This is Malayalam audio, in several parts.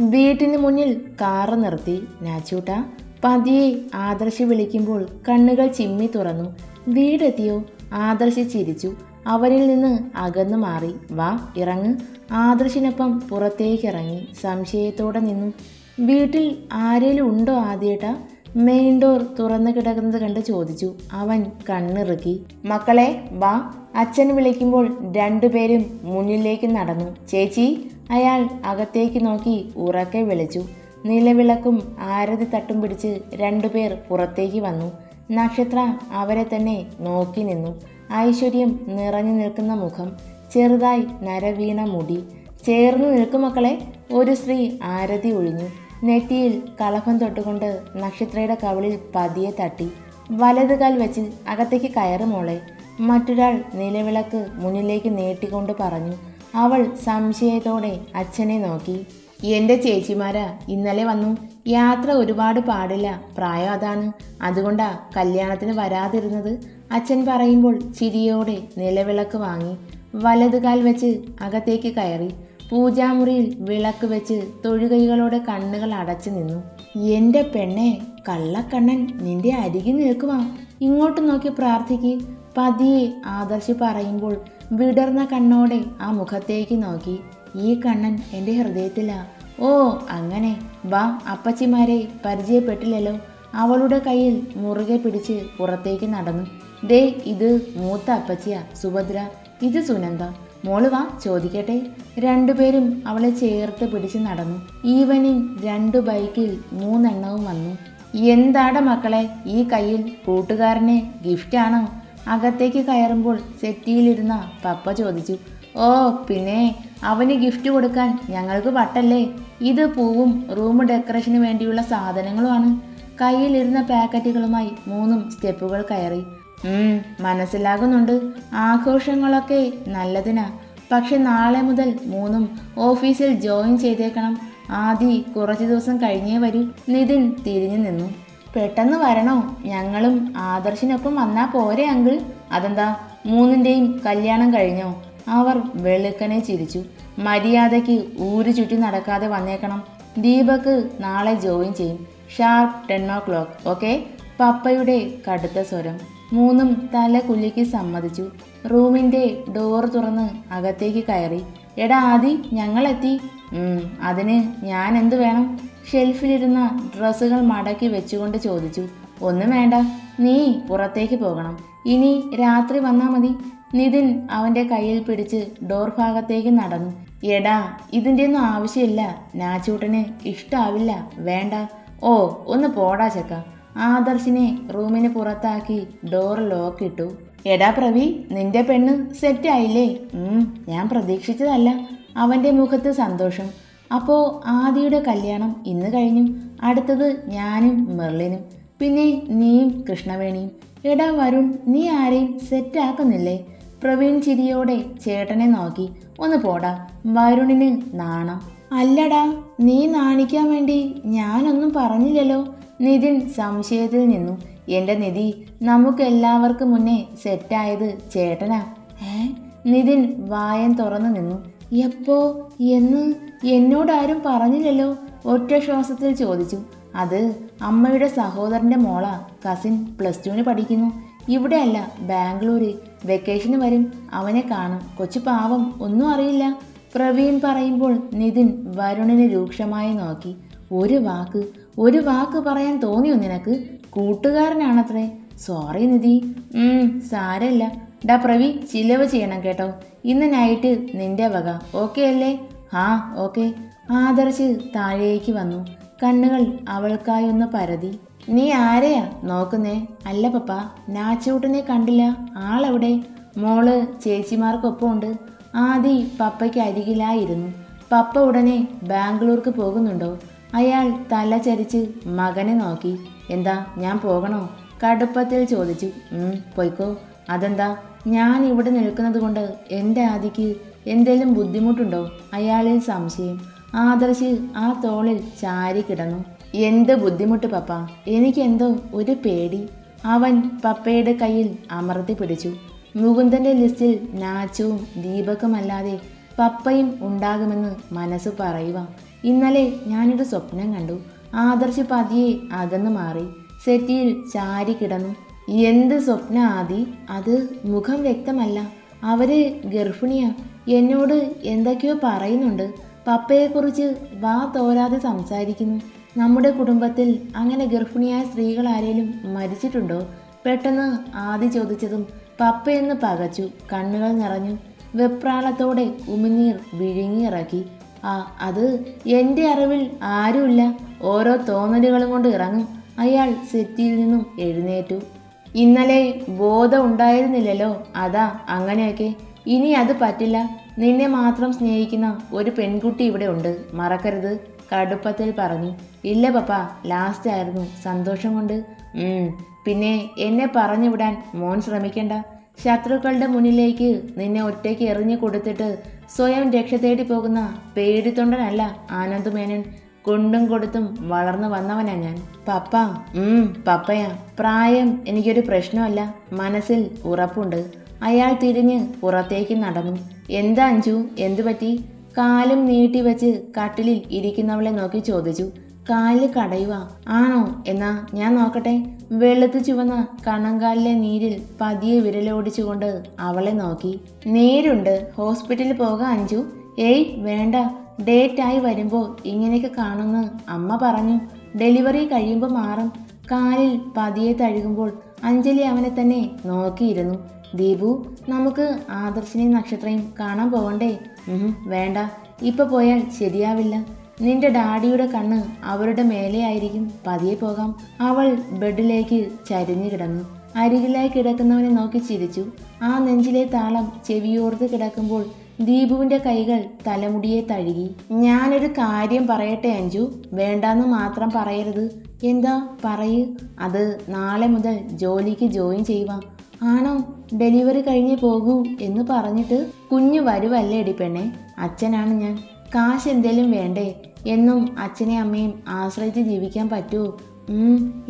വീട്ടിന് മുന്നിൽ കാറ് നിർത്തി നാച്ചൂട്ട പതിയെ ആദർശ് വിളിക്കുമ്പോൾ കണ്ണുകൾ ചിമ്മി തുറന്നു. വീടെത്തിയോ? ആദർശ് ചിരിച്ചു. അവരിൽ നിന്ന് അകന്നു മാറി. വാ ഇറങ്ങ്. ആദർശിനൊപ്പം പുറത്തേക്കിറങ്ങി. സംശയത്തോടെ നിന്നു. വീട്ടിൽ ആരേലും ഉണ്ടോ ആദ്യേട്ട? മെയിൻ ഡോർ തുറന്നു കിടക്കുന്നത് കണ്ട് ചോദിച്ചു. അവൻ കണ്ണിറുക്കി. മക്കളെ വാ. അച്ഛൻ വിളിക്കുമ്പോൾ രണ്ടുപേരും മുന്നിലേക്ക് നടന്നു. ചേച്ചി അയാൾ അകത്തേക്ക് നോക്കി ഉറക്കെ വിളിച്ചു. നിലവിളക്കും ആരതി തട്ടും പിടിച്ച് രണ്ടുപേർ പുറത്തേക്ക് വന്നു. നക്ഷത്ര അവരെ തന്നെ നോക്കി നിന്നു. ഐശ്വര്യം നിറഞ്ഞു നിൽക്കുന്ന മുഖം ചെറുതായി നരവീണ മുടി. ചേർന്ന് നിൽക്കും മക്കളെ ഒരു സ്ത്രീ ആരതി ഒഴിഞ്ഞു. നെറ്റിയിൽ കളഭം തൊട്ടുകൊണ്ട് നക്ഷത്രയുടെ കവളിൽ പതിയെ തട്ടി. വലത് കാൽ വെച്ച് അകത്തേക്ക് കയറുമോളെ മറ്റൊരാൾ നിലവിളക്ക് മുന്നിലേക്ക് നീട്ടിക്കൊണ്ട് പറഞ്ഞു അവൾ സംശയത്തോടെ അച്ഛനെ നോക്കി. എന്റെ ചേച്ചിമാരാ ഇന്നലെ വന്നു. യാത്ര ഒരുപാട് പാടില്ല പ്രായം അതാണ്. അതുകൊണ്ടാ കല്യാണത്തിന് വരാതിരുന്നത്? അച്ഛൻ പറയുമ്പോൾ ചിരിയോടെ നിലവിളക്ക് വാങ്ങി. വലതുകാൽ വെച്ച് അകത്തേക്ക് കയറി. പൂജാമുറിയിൽ വിളക്ക് വെച്ച് തൊഴുകൈകളോടെ കണ്ണുകൾ അടച്ചു നിന്നു. എന്റെ പെണ്ണെ കള്ളക്കണ്ണൻ നിന്റെ അരികിൽ നിൽക്കുവാ. ഇങ്ങോട്ട് നോക്കി പ്രാർത്ഥിക്ക്. പതിയെ ആദർശ് പറയുമ്പോൾ വിടർന്ന കണ്ണോടെ ആ മുഖത്തേക്ക് നോക്കി. ഈ കണ്ണൻ എന്റെ ഹൃദയത്തിലാ. ഓ അങ്ങനെ. വാ അപ്പച്ചിമാരെ പരിചയപ്പെട്ടില്ലല്ലോ. അവളുടെ കയ്യിൽ മുറുകെ പിടിച്ച് പുറത്തേക്ക് നടന്നു. ദേ ഇത് മൂത്ത അപ്പച്ചിയ സുഭദ്ര. ഇത് സുനന്ദ. മോൾ വാ ചോദിക്കട്ടെ. രണ്ടുപേരും അവളെ ചേർത്ത് പിടിച്ച് നടന്നു. ഈവനിങ് രണ്ട് ബൈക്കിൽ മൂന്നെണ്ണവും വന്നു. എന്താടാ മക്കളെ ഈ കയ്യിൽ കൂട്ടുകാരനെ ഗിഫ്റ്റാണോ? അകത്തേക്ക് കയറുമ്പോൾ സെറ്റിയിലിരുന്ന പപ്പ ചോദിച്ചു ഓ പിന്നെ അവന് ഗിഫ്റ്റ് കൊടുക്കാൻ ഞങ്ങൾക്ക് പട്ടല്ലേ ഇത് പൂവും റൂം ഡെക്കറേഷന് വേണ്ടിയുള്ള സാധനങ്ങളുമാണ്. കയ്യിലിരുന്ന പാക്കറ്റുകളുമായി മൂന്നും സ്റ്റെപ്പുകൾ കയറി. മനസ്സിലാകുന്നുണ്ട്. ആഘോഷങ്ങളൊക്കെ നല്ലതിനാ. പക്ഷെ നാളെ മുതൽ മൂന്നും ഓഫീസിൽ ജോയിൻ ചെയ്തേക്കണം. ആദി കുറച്ച് ദിവസം കഴിഞ്ഞേ വരൂ. നിതിൻ തിരിഞ്ഞു നിന്നു. പെട്ടെന്ന് വരണോ? ഞങ്ങളും ആദർശിനൊപ്പം വന്നാ പോരെ അങ്കിൾ. അതെന്താ? മൂന്നിന്റെയും കല്യാണം കഴിഞ്ഞോ? അവർ വെളുക്കനെ ചിരിച്ചു. മര്യാദയ്ക്ക് ഊര് ചുറ്റി നടക്കാതെ വന്നേക്കണം. ദീപക്ക് നാളെ ജോയിൻ ചെയ്യും. Sharp ten o'clock okay? പപ്പയുടെ കടുത്ത സ്വരം. മൂന്നും തല കുല്ലിക്ക് സമ്മതിച്ചു. റൂമിന്റെ ഡോർ തുറന്ന് അകത്തേക്ക് കയറി. എടാ ആദി ഞങ്ങളെത്തി. അതിന് ഞാൻ എന്ത് വേണം? ഷെൽഫിലിരുന്ന ഡ്രസ്സുകൾ മടക്കി വെച്ചുകൊണ്ട് ചോദിച്ചു ഒന്നും വേണ്ട നീ പുറത്തേക്ക് പോകണം. ഇനി രാത്രി വന്നാ മതി. നിതിൻ അവന്റെ കയ്യിൽ പിടിച്ച് ഡോർ ഭാഗത്തേക്ക് നടന്നു. എടാ ഇതിന്റെ ഒന്നും ആവശ്യമില്ല. നാച്ചൂട്ടന് ഇഷ്ടാവില്ല. വേണ്ട. ഓ ഒന്ന് പോടാ ചക്ക. ആദർശിനെ റൂമിന് പുറത്താക്കി ഡോർ ലോക്ക് ഇട്ടു. എടാ പ്രവി നിന്റെ പെണ്ണ് സെറ്റായില്ലേ? ഞാൻ പ്രതീക്ഷിച്ചതല്ല. അവന്റെ മുഖത്ത് സന്തോഷം. അപ്പോ ആദിയുടെ കല്യാണം ഇന്ന് കഴിഞ്ഞു അടുത്തത് ഞാനും മെർലിനും. പിന്നെ നീയും കൃഷ്ണവേണിയും. എടാ വരുൺ നീ ആരെയും സെറ്റാക്കുന്നില്ലേ പ്രവീൺ ചിരിയോടെ ചേട്ടനെ നോക്കി. ഒന്ന് പോടാ വരുണിന് നാണം. അല്ലടാ നീ നാണിക്കാൻ വേണ്ടി ഞാനൊന്നും പറഞ്ഞില്ലല്ലോ. നിതിൻ സംശയത്തിൽ നിന്നു. എന്റെ നിധി നമുക്കെല്ലാവർക്കും മുന്നേ സെറ്റായത് ചേട്ടനാ. ഏ? നിതിൻ വായം തുറന്നു നിന്നു. എപ്പോ എന്ന് എന്നോടാരും പറഞ്ഞില്ലല്ലോ. ഒറ്റ ശ്വാസത്തിൽ ചോദിച്ചു. അത് അമ്മയുടെ സഹോദരന്റെ മോളാ. കസിൻ പ്ലസ് ടുവിന് പഠിക്കുന്നു. ഇവിടെ അല്ല ബാംഗ്ലൂർ വെക്കേഷന് വരും. അവനെ കാണും. കൊച്ചു പാവം. ഒന്നും അറിയില്ല. പ്രവീൺ പറയുമ്പോൾ നിതിൻ വരുണിനെ രൂക്ഷമായി നോക്കി. ഒരു വാക്ക് ഒരു വാക്ക് പറയാൻ തോന്നിയോ നിനക്ക്? കൂട്ടുകാരനാണത്രേ. സോറി നിധി. സാരല്ല. ഡാ പ്രവി ചിലവ് ചെയ്യണം കേട്ടോ. ഇന്ന് നൈറ്റ് നിന്റെ വക. ഓക്കെ അല്ലേ? ആ ഓക്കെ ആദർശ് താഴേക്ക് വന്നു. കണ്ണുകൾ അവൾക്കായി ഒന്ന് പരതി. നീ ആരെയാ നോക്കുന്നേ? അല്ല പപ്പ നാച്ചൂട്ടനെ കണ്ടില്ല. ആളെവിടെ? മോൾ ചേച്ചിമാർക്കൊപ്പം ഉണ്ട്. ആദി പപ്പയ്ക്ക് അരികിലായിരുന്നു. പപ്പ ഉടനെ ബാംഗ്ലൂർക്ക് പോകുന്നുണ്ടോ? അയാൾ തല ചരിച്ച് മകനെ നോക്കി. എന്താ ഞാൻ പോകണോ? കടുപ്പത്തിൽ ചോദിച്ചു പൊയ്ക്കോ അതെന്താ? ഞാൻ ഇവിടെ നിൽക്കുന്നത് കൊണ്ട് എന്റെ ആദിക്ക് എന്തേലും ബുദ്ധിമുട്ടുണ്ടോ? അയാളിൽ സംശയം. ആദർശി ആ തോളിൽ ചാരി കിടന്നു. എന്ത് ബുദ്ധിമുട്ട് പപ്പ? എനിക്കെന്തോ ഒരു പേടി. അവൻ പപ്പയുടെ കയ്യിൽ അമർത്തി പിടിച്ചു. മുകുന്ദന്റെ ലിസ്റ്റിൽ നാച്ചുവും ദീപക്കുമല്ലാതെ പപ്പയും ഉണ്ടാകുമെന്ന് മനസ്സ് പറയുക. ഇന്നലെ ഞാനൊരു സ്വപ്നം കണ്ടു. ആദർശ് പതിയെ അകന്നു മാറി. സെറ്റിയിൽ ചാരി കിടന്നു. എന്ത് സ്വപ്ന ആദി അത് മുഖം വ്യക്തമല്ല. അവർ ഗർഭിണിയാ. എന്നോട് എന്തൊക്കെയോ പറയുന്നുണ്ട്. പപ്പയെക്കുറിച്ച് വാ തോരാതെ സംസാരിക്കുന്നു. നമ്മുടെ കുടുംബത്തിൽ അങ്ങനെ ഗർഭിണിയായ സ്ത്രീകൾ ആരേലും മരിച്ചിട്ടുണ്ടോ? പെട്ടെന്ന് ആദി ചോദിച്ചതും പപ്പയെന്ന് പകച്ചു കണ്ണുകൾ നിറഞ്ഞു. വെപ്രാളത്തോടെ ഉമിനീർ വിഴുങ്ങിയിറക്കി. ആ അത് എന്റെ അറിവിൽ ആരുമില്ല. ഓരോ തോന്നലുകളും കൊണ്ട് ഇറങ്ങും. അയാൾ സെറ്റിയിൽ നിന്നും എഴുന്നേറ്റു. ഇന്നലെ ബോധം ഉണ്ടായിരുന്നില്ലല്ലോ അതാ അങ്ങനെയൊക്കെ. ഇനി അത് പറ്റില്ല. നിന്നെ മാത്രം സ്നേഹിക്കുന്ന ഒരു പെൺകുട്ടി ഇവിടെ ഉണ്ട്. മറക്കരുത് കടുപ്പത്തിൽ പറഞ്ഞു. ഇല്ല പപ്പ ലാസ്റ്റ് ആയിരുന്നു. സന്തോഷം കൊണ്ട്. പിന്നെ എന്നെ പറഞ്ഞു വിടാൻ മോൻ ശ്രമിക്കണ്ട. ശത്രുക്കളുടെ മുന്നിലേക്ക് നിന്നെ ഒറ്റയ്ക്ക് എറിഞ്ഞു കൊടുത്തിട്ട് സ്വയം രക്ഷ തേടി പോകുന്ന പേടിത്തൊണ്ടനല്ല ആനന്ദമേനൻ. കൊണ്ടും കൊടുത്തും വളർന്നു വന്നവനാ ഞാൻ. പപ്പ ഉം. പപ്പയാ പ്രായം എനിക്കൊരു പ്രശ്നമല്ല. മനസ്സിൽ ഉറപ്പുണ്ട്. അയാൾ തിരിഞ്ഞ് പുറത്തേക്ക് നടന്നു. എന്താ അഞ്ചു എന്തു പറ്റി? കാലും നീട്ടി വെച്ച് കട്ടിലിൽ ഇരിക്കുന്നവളെ നോക്കി ചോദിച്ചു. കാലിൽ കടയുക ആണോ? എന്നാ ഞാൻ നോക്കട്ടെ. വെളുത്ത് ചുവന്ന കണങ്കാലിലെ നീരിൽ പതിയെ വിരലോടിച്ചുകൊണ്ട് അവളെ നോക്കി. നേരുണ്ട്. ഹോസ്പിറ്റലിൽ പോകാം അഞ്ചു ഏയ് വേണ്ട. ഡേറ്റ് ആയി വരുമ്പോൾ ഇങ്ങനെയൊക്കെ കാണുമെന്ന് അമ്മ പറഞ്ഞു. ഡെലിവറി കഴിയുമ്പോൾ മാറും. കാലിൽ പതിയെ തഴുകുമ്പോൾ അഞ്ജലി അവനെ തന്നെ നോക്കിയിരുന്നു. ദീപു നമുക്ക് ആദർശിനെയും നക്ഷത്രയും കാണാൻ പോകണ്ടേ വേണ്ട. ഇപ്പൊ പോയാൽ ശരിയാവില്ല. നിന്റെ ഡാഡിയുടെ കണ്ണ് അവരുടെ മേലെയായിരിക്കും പതിയെ പോകാം. അവൾ ബെഡിലേക്ക് ചരിഞ്ഞു കിടന്നു. അരികിലായി കിടക്കുന്നവനെ നോക്കി ചിരിച്ചു. ആ നെഞ്ചിലെ താളം ചെവിയോർത്ത് കിടക്കുമ്പോൾ ദീപുവിന്റെ കൈകൾ തലമുടിയെ തഴുകി. ഞാനൊരു കാര്യം പറയട്ടെ അഞ്ജു. വേണ്ടാന്ന് മാത്രം പറയരുത്. എന്താ? പറയൂ. അത് നാളെ മുതൽ ജോലിക്ക് ജോയിൻ ചെയ്യുവാം ആണോ? ഡെലിവറി കഴിഞ്ഞേ പോകൂ എന്ന് പറഞ്ഞിട്ട് കുഞ്ഞു വരുവല്ലേ എടി പെണ്ണെ? അച്ഛനാണ് ഞാൻ. കാശ് എന്തേലും വേണ്ടേ? എന്നും അച്ഛനെയും അമ്മയും ആശ്രയിച്ച് ജീവിക്കാൻ പറ്റുമോ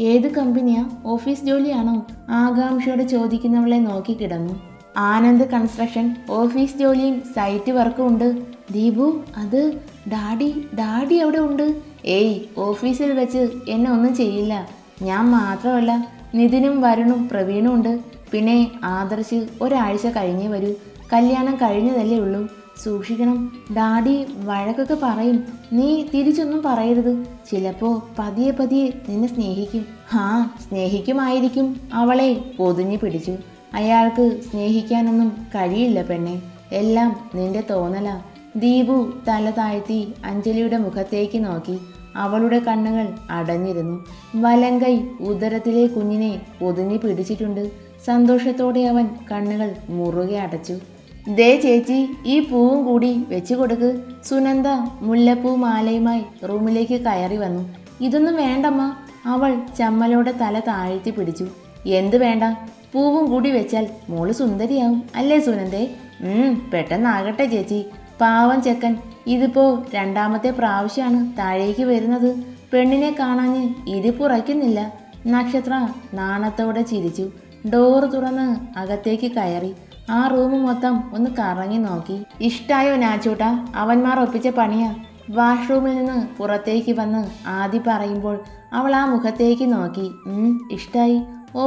ഏത് കമ്പനിയാ? ഓഫീസ് ജോലിയാണോ? ആകാംക്ഷയോടെ ചോദിക്കുന്നവളെ നോക്കി കിടന്നു. ആനന്ദ് കൺസ്ട്രക്ഷൻ ഓഫീസ് ജോലിയും സൈറ്റ് വർക്കും ഉണ്ട്. ദീപു അത് ഡാഡി ഡാഡി അവിടെ ഉണ്ട്. ഏയ് ഓഫീസിൽ വെച്ച് എന്നെ ഒന്നും ചെയ്യില്ല. ഞാൻ മാത്രമല്ല നിതിനും വരുണും പ്രവീണും ഉണ്ട്. പിന്നെ ആദർശ് ഒരാഴ്ച കഴിഞ്ഞേ വരൂ. കല്യാണം കഴിഞ്ഞതല്ലേ ഉള്ളൂ. സൂക്ഷിക്കണം. ഡാഡി വഴക്കൊക്കെ പറയും. നീ തിരിച്ചൊന്നും പറയരുത്. ചിലപ്പോൾ പതിയെ പതിയെ നിന്നെ സ്നേഹിക്കും. ആ സ്നേഹിക്കുമായിരിക്കും അവളെ പൊതിഞ്ഞു പിടിച്ചു. അയാൾക്ക് സ്നേഹിക്കാനൊന്നും കഴിയില്ല പെണ്ണെ. എല്ലാം നിന്റെ തോന്നല. ദീപു തല താഴ്ത്തി അഞ്ജലിയുടെ മുഖത്തേക്ക് നോക്കി. അവളുടെ കണ്ണുകൾ അടഞ്ഞിരുന്നു. വലങ്കൈ ഉദരത്തിലെ കുഞ്ഞിനെ ഒതുങ്ങി പിടിച്ചിട്ടുണ്ട്. സന്തോഷത്തോടെ അവൻ കണ്ണുകൾ മുറുകെ അടച്ചു. ദേ ചേച്ചി ഈ പൂവും കൂടി വെച്ചു കൊടുക്ക്. സുനന്ദ മുല്ലപ്പൂ മാലയുമായി റൂമിലേക്ക് കയറി വന്നു. ഇതൊന്നും വേണ്ടമ്മ. അവൾ ചമ്മലോടെ തല താഴ്ത്തി പിടിച്ചു. എന്ത് വേണ്ട? പൂവും കൂടി വെച്ചാൽ മോൾ സുന്ദരിയാവും. അല്ലേ സുനന്ദേ? പെട്ടെന്നാകട്ടെ ചേച്ചി. പാവം ചെക്കൻ. ഇതിപ്പോ രണ്ടാമത്തെ പ്രാവശ്യമാണ് താഴേക്ക് വരുന്നത്. പെണ്ണിനെ കാണാഞ്ഞ് ഇരിപ്പുറയ്ക്കുന്നില്ല നക്ഷത്ര നാണത്തോടെ ചിരിച്ചു. ഡോർ തുറന്ന് അകത്തേക്ക് കയറി. ആ റൂം മൊത്തം ഒന്ന് കറങ്ങി നോക്കി. ഇഷ്ടായോ നാച്ചൂട്ട? അവന്മാർ ഒപ്പിച്ച പണിയാ. വാഷ്റൂമിൽ നിന്ന് പുറത്തേക്ക് വന്ന് ആദി പറയുമ്പോൾ അവൾ ആ മുഖത്തേക്ക് നോക്കി. ഇഷ്ടായി. ഓ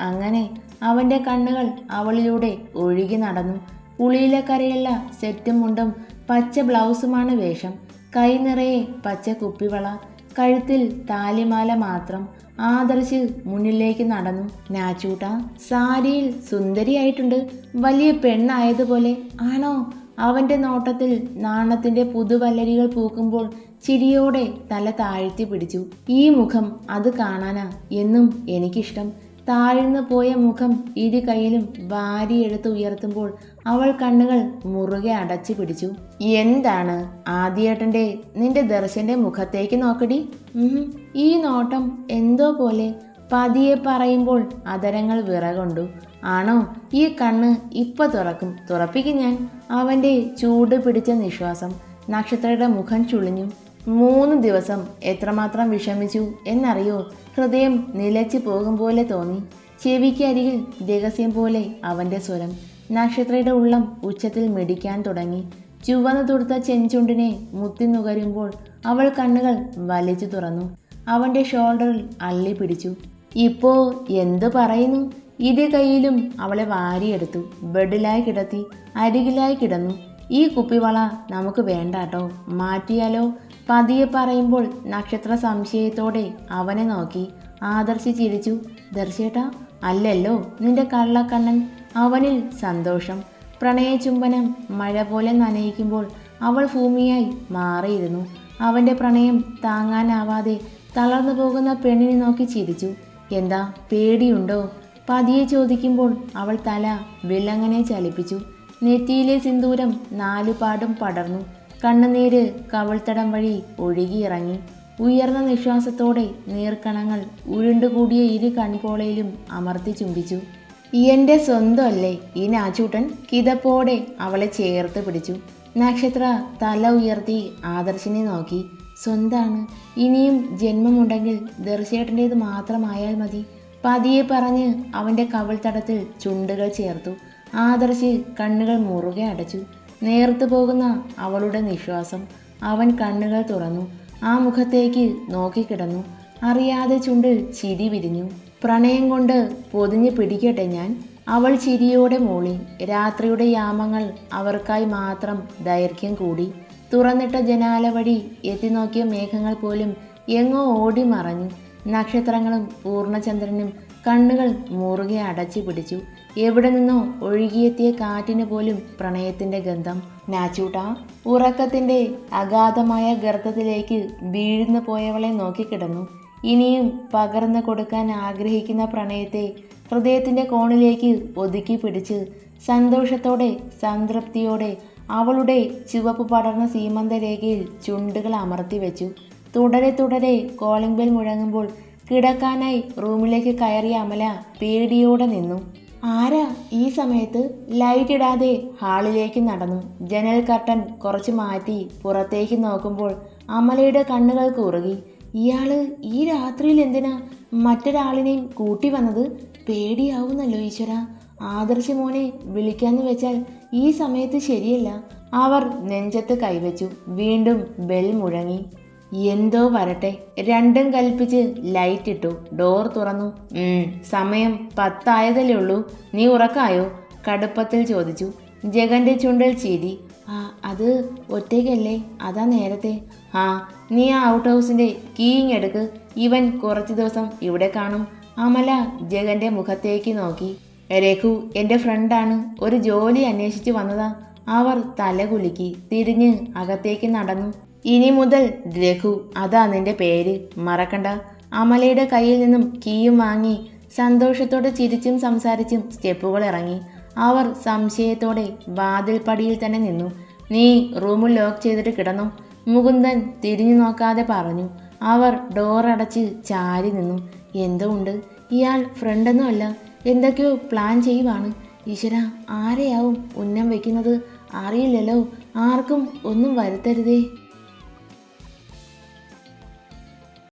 അങ്ങനെ. അവന്റെ കണ്ണുകൾ അവളിലൂടെ ഒഴുകി നടന്നു. ഉളിയിലെ കരയല്ല സെറ്റും മുണ്ടും പച്ച ബ്ലൗസുമാണ് വേഷം. കൈ നിറയെ പച്ച കുപ്പിവള. കഴുത്തിൽ താലിമാല മാത്രം. ആദർശ് മുന്നിലേക്ക് നടന്നു. നാച്ചൂട്ട സാരിയിൽ സുന്ദരിയായിട്ടുണ്ട്. വലിയ പെണ്ണായതുപോലെ. ആണോ? അവന്റെ നോട്ടത്തിൽ നാണത്തിന്റെ പുതുവല്ലരികൾ പൂക്കുമ്പോൾ ചിരിയോടെ തല താഴ്ത്തി പിടിച്ചു. ഈ മുഖം അത് കാണാനാ എന്നും എനിക്കിഷ്ടം. താഴ്ന്നു പോയ മുഖം ഇരു കൈയിലും വാരിയെടുത്ത് ഉയർത്തുമ്പോൾ അവൾ കണ്ണുകൾ മുറുകെ അടച്ചു പിടിച്ചു. എന്താണ് ആദ്യേട്ടന്റെ നിന്റെ ദർശന്റെ മുഖത്തേക്ക് നോക്കടി? ഈ നോട്ടം എന്തോ പോലെ പതിയെ പറയുമ്പോൾ അതരങ്ങൾ വിറകൊണ്ടു. ആണോ ഈ കണ്ണ് ഇപ്പൊ തുറക്കും തുറപ്പിക്കും ഞാൻ. അവന്റെ ചൂട് പിടിച്ച നിശ്വാസം നക്ഷത്രയുടെ മുഖം ചുളിഞ്ഞു. മൂന്ന് ദിവസം എത്രമാത്രം വിഷമിച്ചു എന്നറിയോ? ഹൃദയം നിലച്ചു പോകും പോലെ തോന്നി. ചെവിക്കരികിൽ രഹസ്യം പോലെ അവന്റെ സ്വരം. നക്ഷത്രയുടെ ഉള്ളം ഉച്ചത്തിൽ മിടിക്കാൻ തുടങ്ങി. ചുവന്നു തുടുത്ത ചെഞ്ചുണ്ടിനെ മുത്തി നുകരുമ്പോൾ അവൾ കണ്ണുകൾ വലിച്ചു തുറന്നു. അവന്റെ ഷോൾഡറിൽ അള്ളി പിടിച്ചു. ഇപ്പോ എന്തു പറയുന്നു? ഇരു കൈയിലും അവളെ വാരിയെടുത്തു. ബെഡിലായി കിടത്തി അരികിലായി കിടന്നു. ഈ കുപ്പിവള നമുക്ക് വേണ്ടാട്ടോ. മാറ്റിയാലോ? പതിയെ പറയുമ്പോൾ നക്ഷത്ര സംശയത്തോടെ അവനെ നോക്കി. ആദർശി ചിരിച്ചു. ദർശേട്ടാ അല്ലല്ലോ നിന്റെ കള്ളക്കണ്ണൻ. അവനിൽ സന്തോഷം. പ്രണയചുംബനം മഴ പോലെ നനയിക്കുമ്പോൾ അവൾ ഭൂമിയായി മാറിയിരുന്നു. അവന്റെ പ്രണയം താങ്ങാനാവാതെ തളർന്നു പോകുന്ന പെണ്ണിനെ നോക്കി ചിരിച്ചു. എന്താ പേടിയുണ്ടോ? പതിയെ ചോദിക്കുമ്പോൾ അവൾ തല വിലങ്ങനെ ചലിപ്പിച്ചു. നെറ്റിയിലെ സിന്ദൂരം നാലുപാടും പടർന്നു. കണ്ണുനീര് കവിൾത്തടം വഴി ഒഴുകിയിറങ്ങി. ഉയർന്ന നിശ്വാസത്തോടെ നീർക്കണങ്ങൾ ഉരുണ്ടുകൂടിയ ഇരു കൺപോളയിലും അമർത്തി ചുംബിച്ചു. എന്റെ സ്വന്തമല്ലേ? ഈ നാച്ചൂട്ടൻ കിതപ്പോടെ അവളെ ചേർത്ത് പിടിച്ചു. നക്ഷത്ര തല ഉയർത്തി ആദർശിനെ നോക്കി. സ്വന്താണ്. ഇനിയും ജന്മമുണ്ടെങ്കിൽ ദർശേട്ടന്റേത് മാത്രമായാൽ മതി. പതിയെ പറഞ്ഞ് അവന്റെ കവിൾത്തടത്തിൽ ചുണ്ടുകൾ ചേർത്തു. ആദർശ് കണ്ണുകൾ മുറുകെ അടച്ചു. നേർത്തു പോകുന്ന അവളുടെ നിശ്വാസം അവൻ കണ്ണുകൾ തുറന്നു ആ മുഖത്തേക്ക് നോക്കിക്കിടന്നു അറിയാതെ ചുണ്ടിൽ ചിരി വിരിഞ്ഞു. പ്രണയം കൊണ്ട് പൊതിഞ്ഞു പിടിക്കട്ടെ ഞാൻ. അവൾ ചിരിയോടെ മൂളി. രാത്രിയുടെ യാമങ്ങൾ അവർക്കായി മാത്രം ദൈർഘ്യം കൂടി. തുറന്നിട്ട ജനാല വഴി എത്തിനോക്കിയ മേഘങ്ങൾ പോലും എങ്ങോ ഓടി മറഞ്ഞു. നക്ഷത്രങ്ങളും പൂർണചന്ദ്രനും കണ്ണുകൾ മുറുകെ അടച്ചു പിടിച്ചു. എവിടെ നിന്നോ ഒഴുകിയെത്തിയ കാറ്റിന് പോലും പ്രണയത്തിന്റെ ഗന്ധം. നാച്ചൂട്ട ഉറക്കത്തിന്റെ അഗാധമായ ഗർത്തത്തിലേക്ക് വീഴുന്നു പോയവളെ നോക്കിക്കിടന്നു. ഇനിയും പകർന്നു കൊടുക്കാൻ ആഗ്രഹിക്കുന്ന പ്രണയത്തെ ഹൃദയത്തിന്റെ കോണിലേക്ക് ഒതുക്കി പിടിച്ച് സന്തോഷത്തോടെ സംതൃപ്തിയോടെ അവളുടെ ചുവപ്പ് പടർന്ന സീമന്തരേഖയിൽ ചുണ്ടുകൾ അമർത്തി വെച്ചു. തുടരെ തുടരെ കോളിംഗ് ബെൽ മുഴങ്ങുമ്പോൾ കിടക്കാനായി റൂമിലേക്ക് കയറിയ അമല പേടിയോടെ നിന്നു. ആരാ ഈ സമയത്ത് ലൈറ്റ് ഇടാതെ ഹാളിലേക്ക് നടന്നു? ജനൽ കർട്ടൻ കുറച്ച് മാറ്റി പുറത്തേക്ക് നോക്കുമ്പോൾ അമലയുടെ കണ്ണുകൾ കുറുകി ഇയാൾ ഈ രാത്രിയിൽ എന്തിനാ മറ്റൊരാളിനെയും കൂട്ടി വന്നത്? പേടിയാവുന്നല്ലോ ഈശ്വര. ആദർശ മോനെ വിളിക്കാന്ന് വെച്ചാൽ ഈ സമയത്ത് ശരിയല്ല. അവർ നെഞ്ചത്ത് കൈവച്ചു. വീണ്ടും ബെൽ മുഴങ്ങി. എന്തോ വരട്ടെ. രണ്ടും കൽപ്പിച്ച് ലൈറ്റ് ഇട്ടു. ഡോർ തുറന്നു. "ഉം, സമയം പത്തായതല്ലേ ഉള്ളൂ. നീ ഉറക്കായോ? കടുപ്പത്തിൽ ചോദിച്ചു. ജഗന്റെ ചുണ്ടൽ ചീരി. ആ അത് ഒറ്റയ്ക്കല്ലേ? അതാ നേരത്തെ. ആ നീ ആ ഔട്ട് ഹൗസിന്റെ കീയിങ് എടുക്ക്. ഇവൻ കുറച്ച് ദിവസം ഇവിടെ കാണും. അമല ജഗന്റെ മുഖത്തേക്ക് നോക്കി. രഘു എന്റെ ഫ്രണ്ടാണ് ഒരു ജോലി അന്വേഷിച്ച് വന്നതാ. അവർ തലകുലുക്കി തിരിഞ്ഞ് അകത്തേക്ക് നടന്നു. ഇനി മുതൽ രഘു അതാ നിന്റെ പേര് മറക്കണ്ട. അമലയുടെ കയ്യിൽ നിന്നും കീയും വാങ്ങി സന്തോഷത്തോടെ ചിരിച്ചും സംസാരിച്ചും സ്റ്റെപ്പുകൾ ഇറങ്ങി. അവർ സംശയത്തോടെ വാതിൽപ്പടിയിൽ തന്നെ നിന്നു. നീ റൂമിൽ ലോക്ക് ചെയ്തിട്ട് കിടന്നു? മുകുന്ദൻ തിരിഞ്ഞു നോക്കാതെ പറഞ്ഞു. അവർ ഡോറടച്ച് ചാരി നിന്നു. എന്തോ ഉണ്ട്? ഇയാൾ ഫ്രണ്ടൊന്നുമല്ല എന്തൊക്കെയോ പ്ലാൻ ചെയ്യുവാണ്. ഈശ്വര ആരെയാവും ഉന്നം വയ്ക്കുന്നത് അറിയില്ലല്ലോ. ആർക്കും ഒന്നും വരുത്തരുതേ.